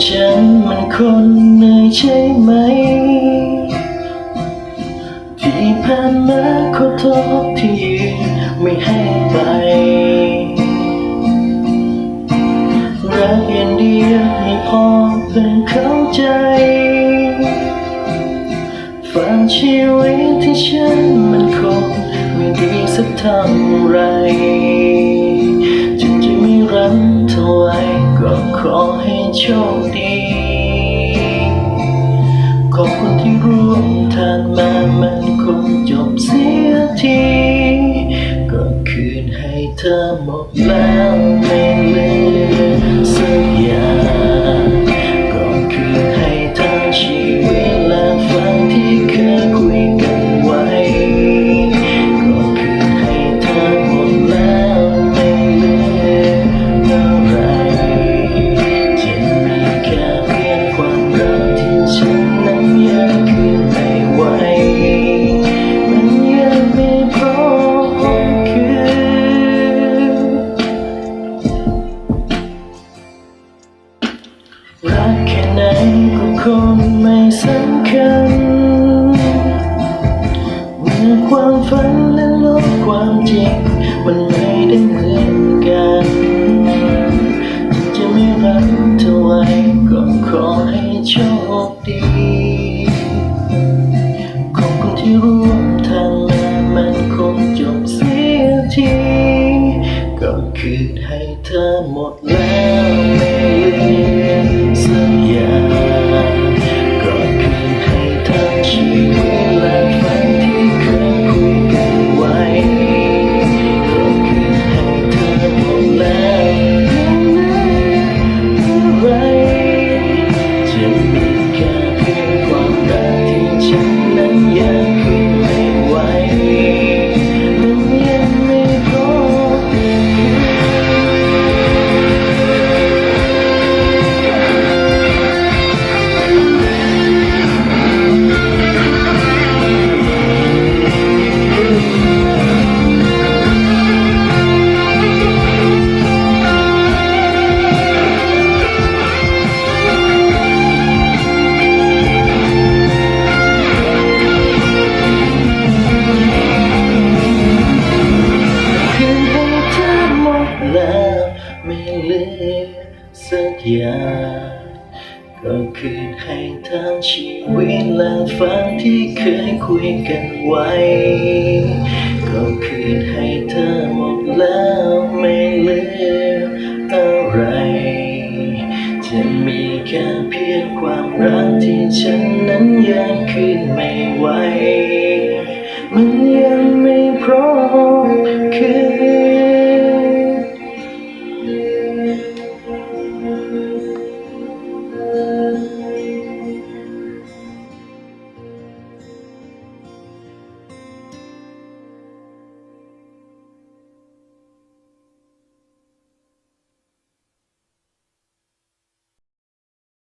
คนเหนื่อยใช่ไหม ที่ผ่านมาขอโทษที่ยืนไม่ให้ไป รักอย่างเดียวให้พอเพื่อเข้าใจฝันชีวิตที่ฉันมันคงไม่ดีสักเท่าไร ขอให้โชคดี ขอบคุณที่ร่วมทางมามันคงจบเสียทีก็คืนให้เธอหมดแล้วไม่เหลือสักอย่าง รักแค่ไหนก็คงไม่สำคัญเมื่อความฝันและโลกความจริง มันไม่ได้เหมือนกันถึงจะไม่รักเท่าไหรก็ขอให้โชคดีขอบคุณที่ร่วมทางมามันคงจบเสียที ก็คืนให้เธอหมดแล้ว ไม่ สักอย่างก็คืนให้ทั้งชีวิตและฝันที่เคยคุยกันไว้ ก็คืนให้เธอหมดแล้วไม่เหลืออะไร จะมีแค่เพียงความรักที่ฉันนั้นยังคืนไม่ไหวมันยังไม่พร้อมคืน